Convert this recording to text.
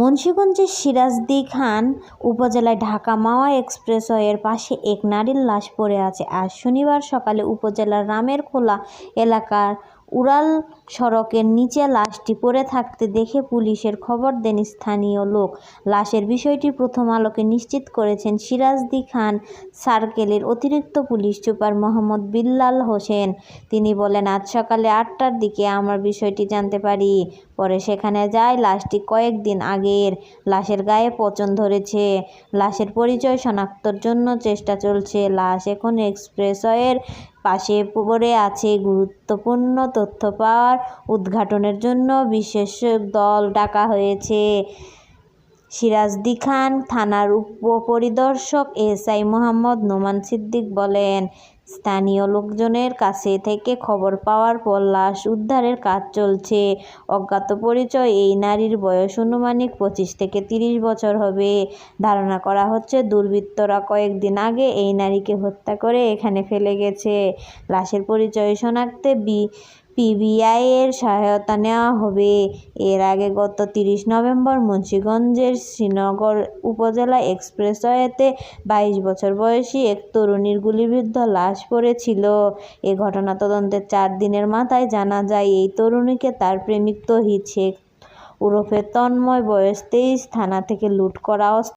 মুন্সিগঞ্জের সিরাজদি খান উপজেলায় ঢাকা মাওয়া এক্সপ্রেসওয়ের পাশে এক নারীর লাশ পড়ে আছে। আজ শনিবার সকালে উপজেলার রামের খোলা এলাকার উড়াল সড়কের নিচে লাশটি পড়ে থাকতে দেখে পুলিশের খবর দেন স্থানীয় লোক। লাশের বিষয়টি প্রথম আলোকে নিশ্চিত করেছেন সিরাজদি খান সার্কেলের অতিরিক্ত পুলিশ সুপার মোহাম্মদ বিল্লাল হোসেন। তিনি বলেন, আজ সকালে আটটার দিকে আমরা বিষয়টি জানতে পারি। পরে সেখানে যায়। লাশটি কয়েকদিন আগের লাশের গায়ে পচন ধরেছে। লাশের পরিচয় শনাক্তর জন্য চেষ্টা চলছে। লাশ এখন এক্সপ্রেসওয়ের পাশে পড়ে আছে। গুরুত্বপূর্ণ তথ্য পাওয়ার উদ্ঘাটনের জন্য বিশেষ দল ডাকা হয়েছে। সিরাজদি খান থানার উপপরিদর্শক এসআই মোহাম্মদ নোমান সিদ্দিক বলেন স্থানীয় লোকজনের কাছে থেকে খবর পাওয়ার পর লাশ উদ্ধারের কাজ চলছে। অজ্ঞাত পরিচয়, এই নারীর বয়স অনুমানিক পঁচিশ থেকে তিরিশ বছর হবে। ধারণা করা হচ্ছে, দুর্বৃত্তরা কয়েকদিন আগে এই নারীকে হত্যা করে এখানে ফেলে গেছে। লাশের পরিচয় শনাক্তে বি পিবিআইয়ের সহায়তা নেওয়া হবে। এর আগে গত তিরিশ নভেম্বর মুন্সিগঞ্জের শ্রীনগর উপজেলা এক্সপ্রেসওয়েতে বাইশ বছর বয়সী এক তরুণীর গুলিবিদ্ধ লাশ পড়েছিল। এ ঘটনা তদন্তের চার দিনের মাথায় জানা যায়, এই তরুণীকে তার প্রেমিক তহিদ শেখ ওরফে তন্ময় বয়স তেইশ, থানা থেকে লুট করা